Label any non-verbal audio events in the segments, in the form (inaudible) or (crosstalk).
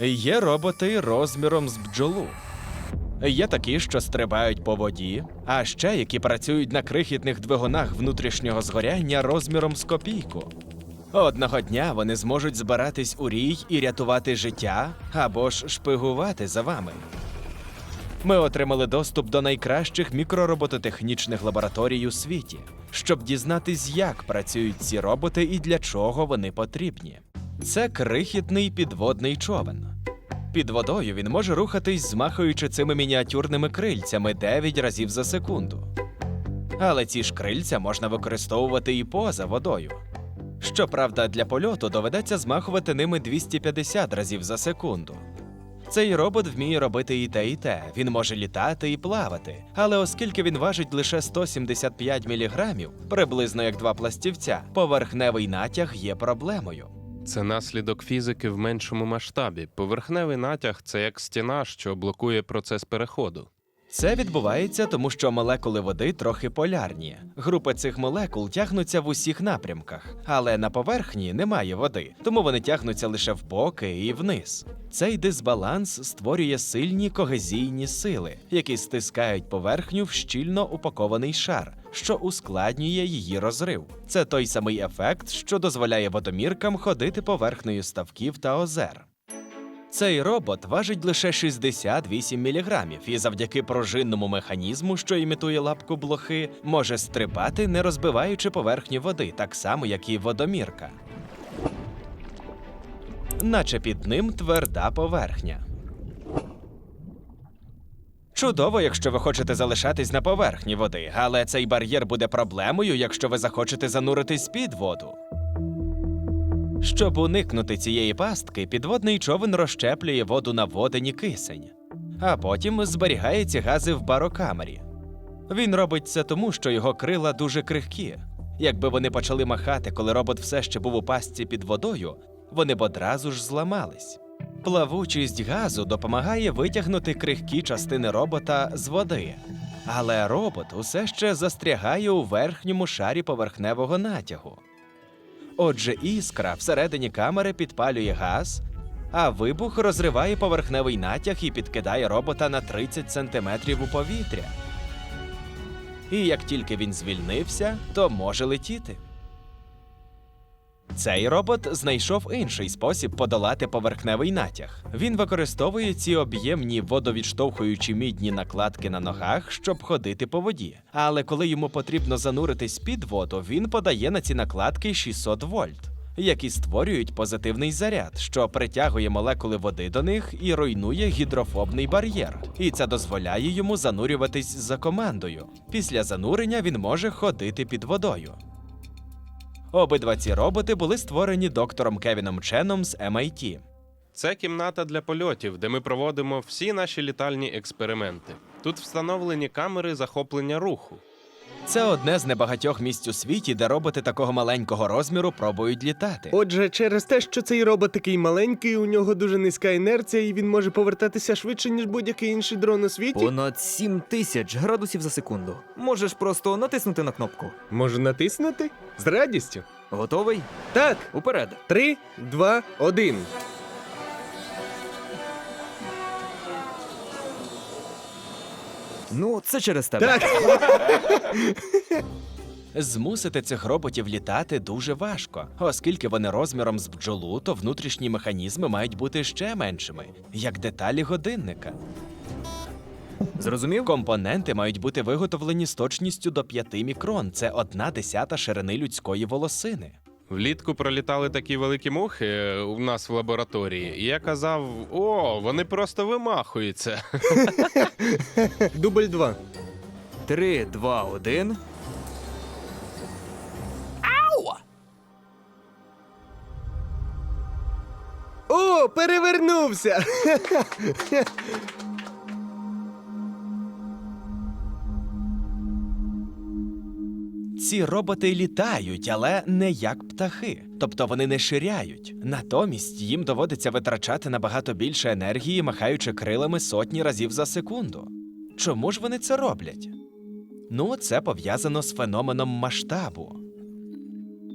Є роботи розміром з бджолу. Є такі, що стрибають по воді, а ще які працюють на крихітних двигунах внутрішнього згоряння розміром з копійку. Одного дня вони зможуть збиратись у рій і рятувати життя або ж шпигувати за вами. Ми отримали доступ до найкращих мікроробототехнічних лабораторій у світі, щоб дізнатись, як працюють ці роботи і для чого вони потрібні. Це крихітний підводний човен. Під водою він може рухатись, змахуючи цими мініатюрними крильцями 9 разів за секунду. Але ці ж крильця можна використовувати і поза водою. Щоправда, для польоту доведеться змахувати ними 250 разів за секунду. Цей робот вміє робити і те, і те. Він може літати і плавати. Але оскільки він важить лише 175 мг, приблизно як два пластівця, поверхневий натяг є проблемою. Це наслідок фізики в меншому масштабі. Поверхневий натяг це як стіна, що блокує процес переходу. Це відбувається тому, що молекули води трохи полярні. Групи цих молекул тягнуться в усіх напрямках, але на поверхні немає води, тому вони тягнуться лише в боки і вниз. Цей дисбаланс створює сильні когезійні сили, які стискають поверхню в щільно упакований шар, що ускладнює її розрив. Це той самий ефект, що дозволяє водоміркам ходити поверхнею ставків та озер. Цей робот важить лише 68 мг і завдяки пружинному механізму, що імітує лапку блохи, може стрибати, не розбиваючи поверхню води, так само, як і водомірка. Наче під ним тверда поверхня. Чудово, якщо ви хочете залишатись на поверхні води, але цей бар'єр буде проблемою, якщо ви захочете зануритись під воду. Щоб уникнути цієї пастки, підводний човен розщеплює воду на водень і кисень, а потім зберігає ці гази в барокамері. Він робить це тому, що його крила дуже крихкі. Якби вони почали махати, коли робот все ще був у пастці під водою, вони б одразу ж зламались. Плавучість газу допомагає витягнути крихкі частини робота з води. Але робот усе ще застрягає у верхньому шарі поверхневого натягу. Отже, іскра всередині камери підпалює газ, а вибух розриває поверхневий натяг і підкидає робота на 30 сантиметрів у повітря. І як тільки він звільнився, то може летіти. Цей робот знайшов інший спосіб подолати поверхневий натяг. Він використовує ці об'ємні водовідштовхуючі мідні накладки на ногах, щоб ходити по воді. Але коли йому потрібно зануритись під воду, він подає на ці накладки 600 вольт, які створюють позитивний заряд, що притягує молекули води до них і руйнує гідрофобний бар'єр. І це дозволяє йому занурюватись за командою. Після занурення він може ходити під водою. Обидва ці роботи були створені доктором Кевіном Ченом з MIT. Це кімната для польотів, де ми проводимо всі наші літальні експерименти. Тут встановлені камери захоплення руху. Це одне з небагатьох місць у світі, де роботи такого маленького розміру пробують літати. Отже, через те, що цей робот такий маленький, у нього дуже низька інерція, і він може повертатися швидше, ніж будь-який інший дрон у світі. Понад 7 тисяч градусів за секунду. Можеш просто натиснути на кнопку. Можу натиснути? З радістю. Готовий? Так, Уперед. три, два, один. Ну, це через тебе. Так. Змусити цих роботів літати дуже важко, оскільки вони розміром з бджолу, то внутрішні механізми мають бути ще меншими, як деталі годинника. Зрозумів? Компоненти мають бути виготовлені з точністю до 5 мікрон. Це одна десята ширини людської волосини. Влітку пролітали такі великі мухи е, у нас в лабораторії, і я казав: о, вони просто вимахуються. (laughs) Дубль два. Три, два, один. О, перевернувся! (laughs) Ці роботи літають, але не як птахи, тобто вони не ширяють. Натомість їм доводиться витрачати набагато більше енергії, махаючи крилами сотні разів за секунду. Чому ж вони це роблять? Ну, це пов'язано з феноменом масштабу.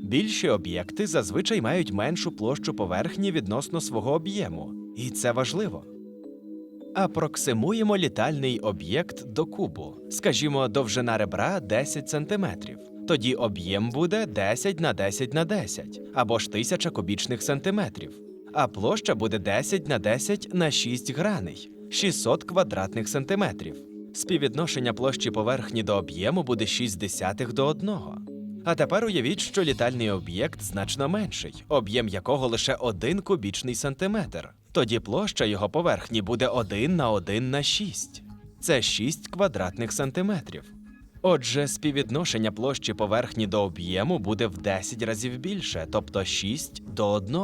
Більші об'єкти зазвичай мають меншу площу поверхні відносно свого об'єму. І це важливо. Апроксимуємо літальний об'єкт до кубу. Скажімо, довжина ребра 10 см. Тоді об'єм буде 10 на 10 на 10, або ж 1000 кубічних сантиметрів. А площа буде 10 на 10 на 6 граней 600 квадратних сантиметрів. Співвідношення площі поверхні до об'єму буде 6 десятих до 1. А тепер уявіть, що літальний об'єкт значно менший, об'єм якого лише 1 кубічний сантиметр. Тоді площа його поверхні буде 1 на 1 на 6. Це 6 квадратних сантиметрів. Отже, співвідношення площі поверхні до об'єму буде в 10 разів більше, тобто 6 до 1.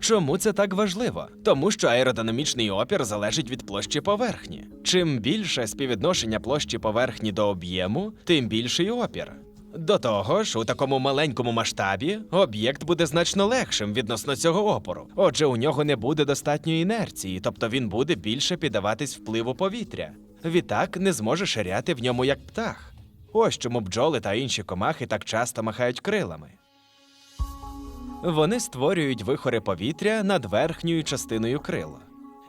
Чому це так важливо? Тому що аеродинамічний опір залежить від площі поверхні. Чим більше співвідношення площі поверхні до об'єму, тим більший опір. До того ж, у такому маленькому масштабі об'єкт буде значно легшим відносно цього опору. Отже, у нього не буде достатньої інерції, тобто він буде більше піддаватись впливу повітря. Відтак не зможе ширяти в ньому як птах. Ось чому бджоли та інші комахи так часто махають крилами. Вони створюють вихори повітря над верхньою частиною крила.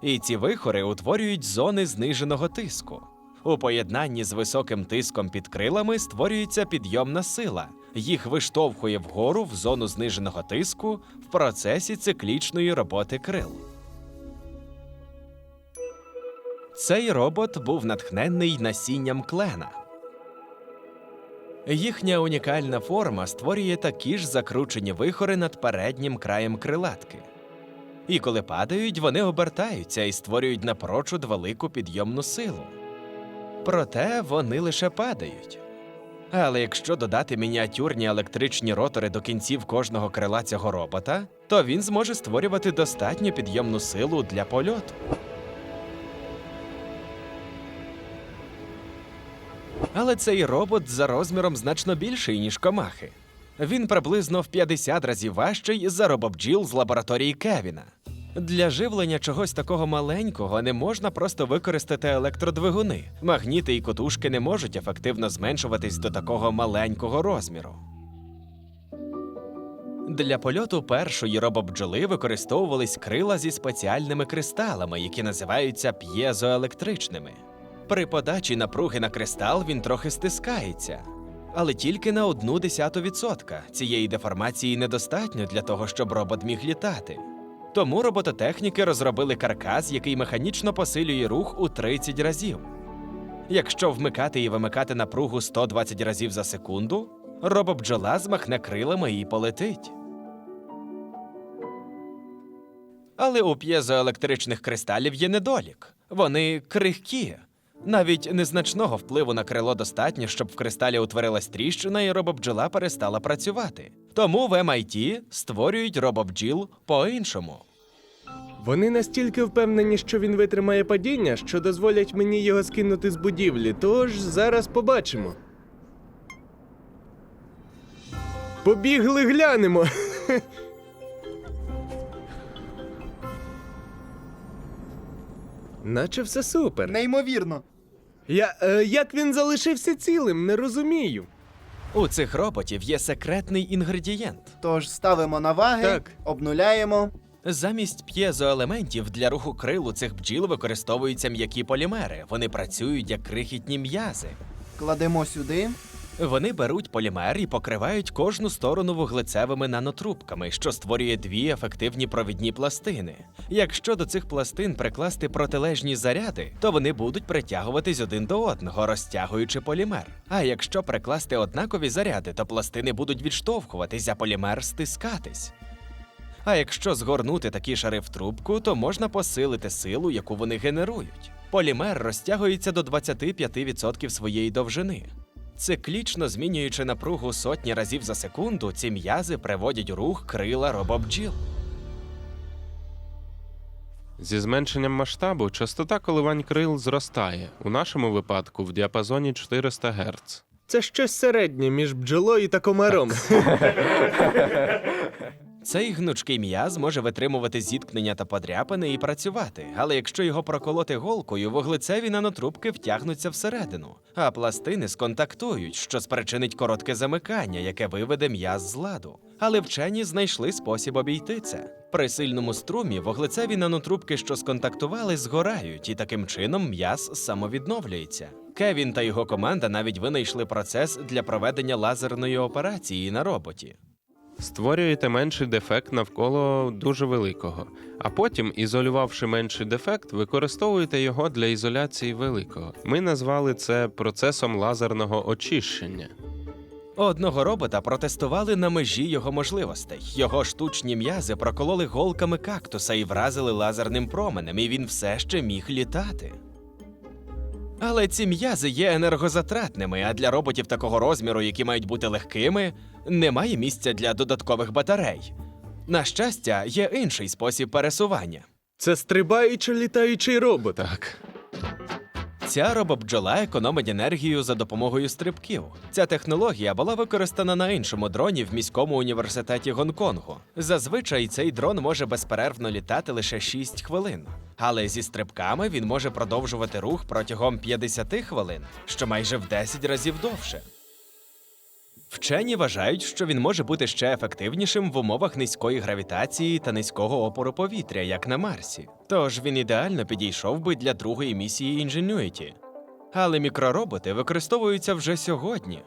І ці вихори утворюють зони зниженого тиску. У поєднанні з високим тиском під крилами створюється підйомна сила. Їх виштовхує вгору в зону зниженого тиску в процесі циклічної роботи крил. Цей робот був натхненний насінням клена. Їхня унікальна форма створює такі ж закручені вихори над переднім краєм крилатки. І коли падають, вони обертаються і створюють напрочуд велику підйомну силу. Проте вони лише падають. Але якщо додати мініатюрні електричні ротори до кінців кожного крила цього робота, то він зможе створювати достатню підйомну силу для польоту. Але цей робот за розміром значно більший, ніж комахи. Він приблизно в 50 разів важчий за робобджіл з лабораторії Кевіна. Для живлення чогось такого маленького не можна просто використати електродвигуни. Магніти і котушки не можуть ефективно зменшуватись до такого маленького розміру. Для польоту першої робобджоли використовувались крила зі спеціальними кристалами, які називаються п'єзоелектричними. При подачі напруги на кристал він трохи стискається, але тільки на одну десяту відсотка. Цієї деформації недостатньо для того, щоб робот міг літати. Тому робототехніки розробили каркас, який механічно посилює рух у 30 разів. Якщо вмикати і вимикати напругу 120 разів за секунду, робобджола змахне крилами і полетить. Але у п'єзоелектричних кристалів є недолік. Вони крихкі. Навіть незначного впливу на крило достатньо, щоб в кристалі утворилась тріщина і робобджола перестала працювати. Тому в MIT створюють робобджіл по-іншому. Вони настільки впевнені, що він витримає падіння, що дозволять мені його скинути з будівлі. Тож зараз побачимо. Побігли глянемо. (laughs) Наче все супер. Неймовірно. Я е, як він залишився цілим, не розумію. У цих роботів є секретний інгредієнт. Тож ставимо на ваги, Так. обнуляємо. Замість п'єзоелементів для руху крил у цих бджіл використовуються м'які полімери. Вони працюють як крихітні м'язи. Кладемо сюди. Вони беруть полімер і покривають кожну сторону вуглецевими нанотрубками, що створює дві ефективні провідні пластини. Якщо до цих пластин прикласти протилежні заряди, то вони будуть притягуватись один до одного, розтягуючи полімер. А якщо прикласти однакові заряди, то пластини будуть відштовхуватись, а полімер стискатись. А якщо згорнути такі шари в трубку, то можна посилити силу, яку вони генерують. Полімер розтягується до 25% своєї довжини. Циклічно змінюючи напругу сотні разів за секунду, ці м'язи приводять у рух крила робобджіл. Зі зменшенням масштабу частота коливань крил зростає, у нашому випадку в діапазоні 400 Гц. Це щось середнє між бджолою та комаром. (laughs) Цей гнучкий м'яз може витримувати зіткнення та подряпини і працювати, але якщо його проколоти голкою, вуглецеві нанотрубки втягнуться всередину, а пластини сконтактують, що спричинить коротке замикання, яке виведе м'яз з ладу. Але вчені знайшли спосіб обійти це. При сильному струмі вуглецеві нанотрубки, що сконтактували, згорають, і таким чином м'яз самовідновлюється. Кевін та його команда навіть винайшли процес для проведення лазерної операції на роботі. Створюєте менший дефект навколо дуже великого, а потім, ізолювавши менший дефект, використовуєте його для ізоляції великого. Ми назвали це процесом лазерного очищення. Одного робота протестували на межі його можливостей. Його штучні м'язи прокололи голками кактуса і вразили лазерним променем, і він все ще міг літати. Але ці м'язи є енергозатратними, а для роботів такого розміру, які мають бути легкими, немає місця для додаткових батарей. На щастя, є інший спосіб пересування. Це стрибаючи літаючий робот. Так. Ця робобджола економить енергію за допомогою стрибків. Ця технологія була використана на іншому дроні в міському університеті Гонконгу. Зазвичай цей дрон може безперервно літати лише 6 хвилин, але зі стрибками він може продовжувати рух протягом 50 хвилин, що майже в 10 разів довше. Вчені вважають, що він може бути ще ефективнішим в умовах низької гравітації та низького опору повітря, як на Марсі. Тож він ідеально підійшов би для другої місії Ingenuity. Але мікророботи використовуються вже сьогодні.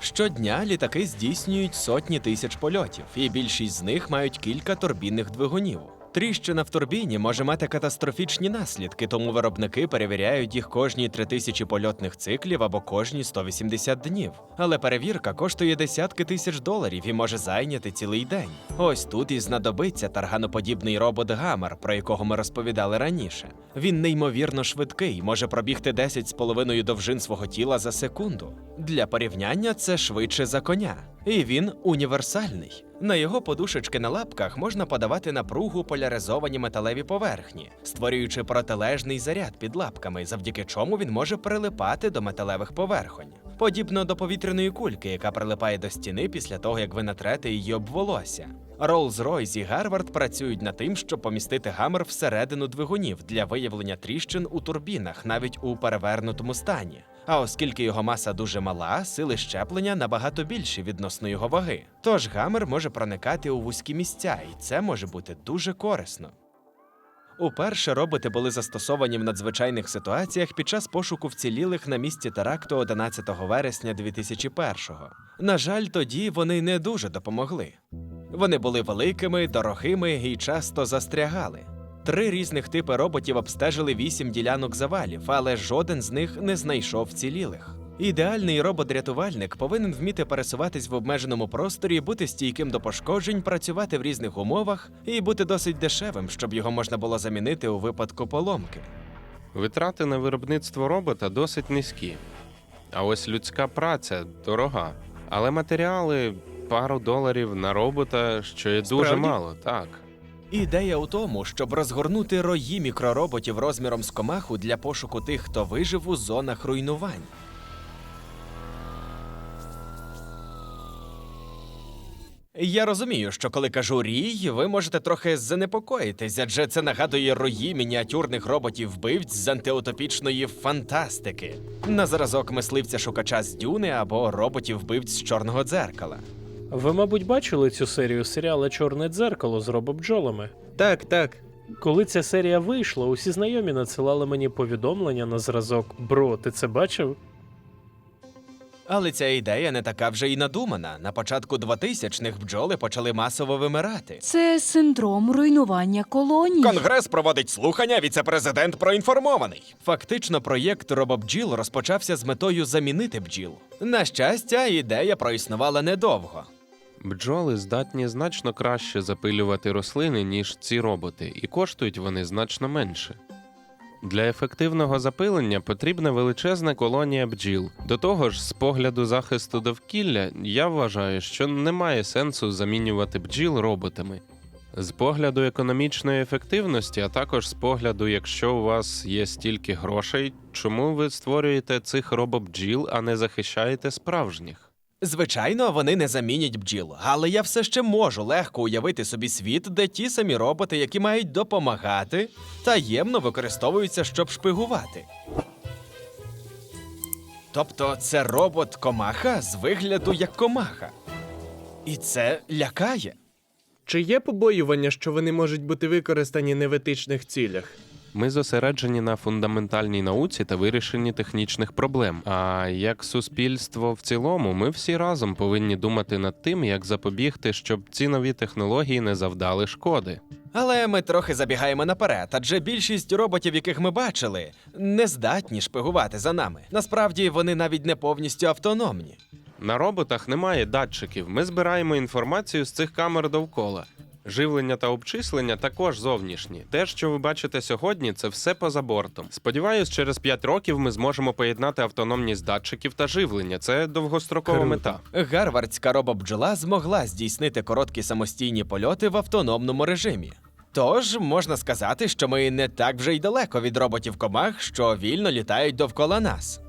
Щодня літаки здійснюють сотні тисяч польотів, і більшість з них мають кілька турбінних двигунів. Тріщина в турбіні може мати катастрофічні наслідки, тому виробники перевіряють їх кожні 3000 польотних циклів або кожні 180 днів. Але перевірка коштує десятки тисяч доларів і може зайняти цілий день. Ось тут і знадобиться тарганоподібний робот Гаммер, про якого ми розповідали раніше. Він неймовірно швидкий, може пробігти 10 з половиною довжин свого тіла за секунду. Для порівняння це швидше за коня. І він універсальний. На його подушечки на лапках можна подавати напругу поляризовані металеві поверхні, створюючи протилежний заряд під лапками, завдяки чому він може прилипати до металевих поверхонь. Подібно до повітряної кульки, яка прилипає до стіни після того, як ви натрете її об волосся. Rolls-Royce і Гарвард працюють над тим, щоб помістити гамер всередину двигунів для виявлення тріщин у турбінах, навіть у перевернутому стані. А оскільки його маса дуже мала, сили щеплення набагато більші відносно його ваги. Тож гамер може проникати у вузькі місця, і це може бути дуже корисно. Уперше роботи були застосовані в надзвичайних ситуаціях під час пошуку вцілілих на місці теракту 11 вересня 2001-го. На жаль, тоді вони не дуже допомогли. Вони були великими, дорогими і часто застрягали. Три різних типи роботів обстежили вісім ділянок завалів, але жоден з них не знайшов вцілілих. Ідеальний робот-рятувальник повинен вміти пересуватись в обмеженому просторі, бути стійким до пошкоджень, працювати в різних умовах і бути досить дешевим, щоб його можна було замінити у випадку поломки. Витрати на виробництво робота досить низькі. А ось людська праця дорога. Але матеріали пару доларів на робота, що є дуже Справді? мало, так. Ідея у тому, щоб розгорнути рої мікророботів розміром з комаху для пошуку тих, хто вижив у зонах руйнувань. Я розумію, що коли кажу рій, ви можете трохи занепокоїтись, адже це нагадує рої мініатюрних роботів-вбивць з антиутопічної фантастики. На зразок мисливця шукача з дюни або роботів-вбивць з чорного дзеркала. Ви, мабуть, бачили цю серію серіала Чорне дзеркало з робобджолами? Так, так. Коли ця серія вийшла, усі знайомі надсилали мені повідомлення на зразок Бро, ти це бачив? Але ця ідея не така вже й надумана. На початку 2000-х бджоли почали масово вимирати. Це синдром руйнування колоній. Конгрес проводить слухання, віце-президент проінформований. Фактично, проєкт робобджіл розпочався з метою замінити бджіл. На щастя, ідея проіснувала недовго. Бджоли здатні значно краще запилювати рослини, ніж ці роботи, і коштують вони значно менше. Для ефективного запилення потрібна величезна колонія бджіл. До того ж, з погляду захисту довкілля, я вважаю, що немає сенсу замінювати бджіл роботами. З погляду економічної ефективності, а також з погляду, якщо у вас є стільки грошей, чому ви створюєте цих робобджіл, а не захищаєте справжніх? Звичайно, вони не замінять бджіл, але я все ще можу легко уявити собі світ, де ті самі роботи, які мають допомагати, таємно використовуються, щоб шпигувати. Тобто це робот комаха з вигляду як комаха. І це лякає. Чи є побоювання, що вони можуть бути використані не в етичних цілях? Ми зосереджені на фундаментальній науці та вирішенні технічних проблем. А як суспільство в цілому, ми всі разом повинні думати над тим, як запобігти, щоб ці нові технології не завдали шкоди. Але ми трохи забігаємо наперед, адже більшість роботів, яких ми бачили, не здатні шпигувати за нами. Насправді вони навіть не повністю автономні. На роботах немає датчиків. Ми збираємо інформацію з цих камер довкола. Живлення та обчислення також зовнішні. Те, що ви бачите сьогодні, це все поза бортом. Сподіваюсь, через 5 років ми зможемо поєднати автономність датчиків та живлення. Це довгострокова Круто. мета. Гарвардська робобджола змогла здійснити короткі самостійні польоти в автономному режимі. Тож можна сказати, що ми не так вже й далеко від роботів комах, що вільно літають довкола нас.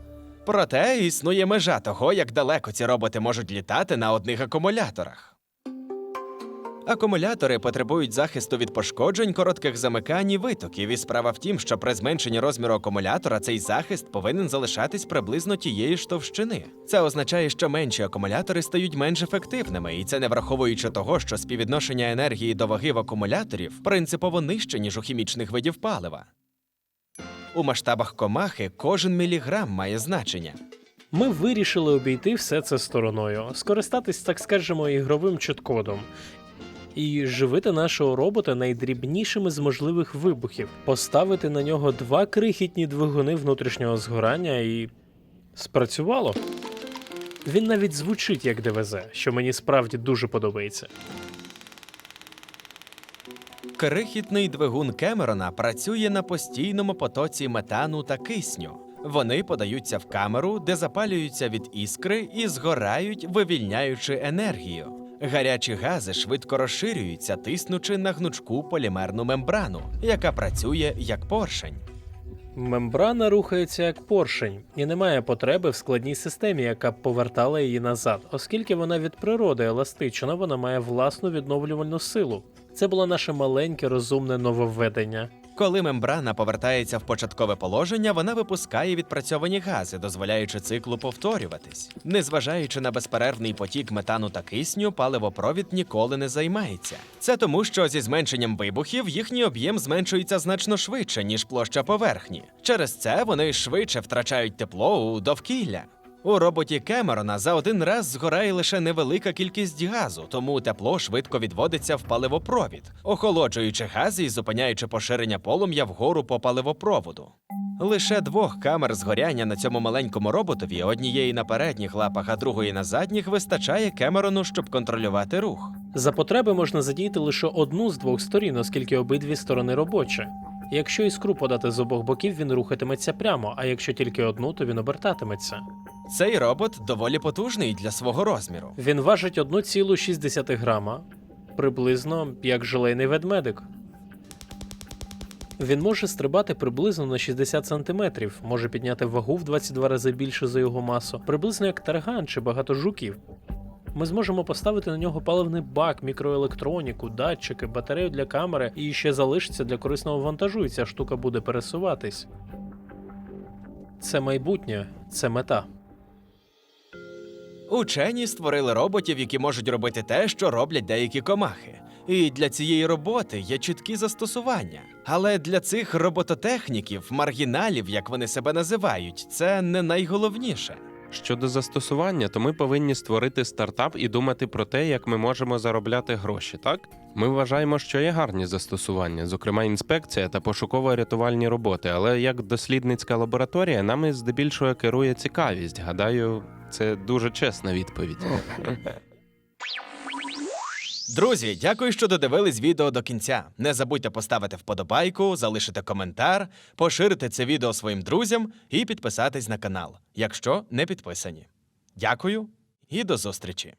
Проте існує межа того, як далеко ці роботи можуть літати на одних акумуляторах. Акумулятори потребують захисту від пошкоджень, коротких замикань і витоків. І справа в тім, що при зменшенні розміру акумулятора цей захист повинен залишатись приблизно тієї ж товщини. Це означає, що менші акумулятори стають менш ефективними, і це не враховуючи того, що співвідношення енергії до ваги в акумуляторів принципово нижче, ніж у хімічних видів палива. У масштабах комахи кожен міліграм має значення. Ми вирішили обійти все це стороною, скористатись, так скажемо, ігровим чіткодом. І живити нашого робота найдрібнішими з можливих вибухів, поставити на нього два крихітні двигуни внутрішнього згорання і. спрацювало. Він навіть звучить як ДВЗ, що мені справді дуже подобається. Крихітний двигун Кемерона працює на постійному потоці метану та кисню. Вони подаються в камеру, де запалюються від іскри і згорають, вивільняючи енергію. Гарячі гази швидко розширюються, тиснучи на гнучку полімерну мембрану, яка працює як поршень. Мембрана рухається як поршень, і немає потреби в складній системі, яка б повертала її назад, оскільки вона від природи еластична, вона має власну відновлювальну силу. Це було наше маленьке розумне нововведення. Коли мембрана повертається в початкове положення, вона випускає відпрацьовані гази, дозволяючи циклу повторюватись. Незважаючи на безперервний потік метану та кисню, паливопровід ніколи не займається. Це тому, що зі зменшенням вибухів їхній об'єм зменшується значно швидше, ніж площа поверхні. Через це вони швидше втрачають тепло у довкілля. У роботі Кемерона за один раз згорає лише невелика кількість газу, тому тепло швидко відводиться в паливопровід, охолоджуючи гази і зупиняючи поширення полум'я вгору по паливопроводу. Лише двох камер згоряння на цьому маленькому роботові, однієї на передніх лапах, а другої на задніх, вистачає Кемерону, щоб контролювати рух. За потреби можна задіяти лише одну з двох сторін, оскільки обидві сторони робочі. Якщо іскру подати з обох боків, він рухатиметься прямо, а якщо тільки одну, то він обертатиметься. Цей робот доволі потужний для свого розміру. Він важить 1,6 грама, приблизно як желейний ведмедик. Він може стрибати приблизно на 60 сантиметрів, може підняти вагу в 22 рази більше за його масу, приблизно як тарган чи багато жуків. Ми зможемо поставити на нього паливний бак, мікроелектроніку, датчики, батарею для камери і ще залишиться для корисного вантажу, і ця штука буде пересуватись. Це майбутнє, це мета. Учені створили роботів, які можуть робити те, що роблять деякі комахи. І для цієї роботи є чіткі застосування. Але для цих робототехніків, маргіналів, як вони себе називають, це не найголовніше. Щодо застосування, то ми повинні створити стартап і думати про те, як ми можемо заробляти гроші, так? Ми вважаємо, що є гарні застосування, зокрема інспекція та пошуково-рятувальні роботи. Але як дослідницька лабораторія, нами здебільшого керує цікавість. Гадаю, це дуже чесна відповідь. (laughs) Друзі, дякую, що додивились відео до кінця. Не забудьте поставити вподобайку, залишити коментар, поширити це відео своїм друзям і підписатись на канал, якщо не підписані. Дякую і до зустрічі!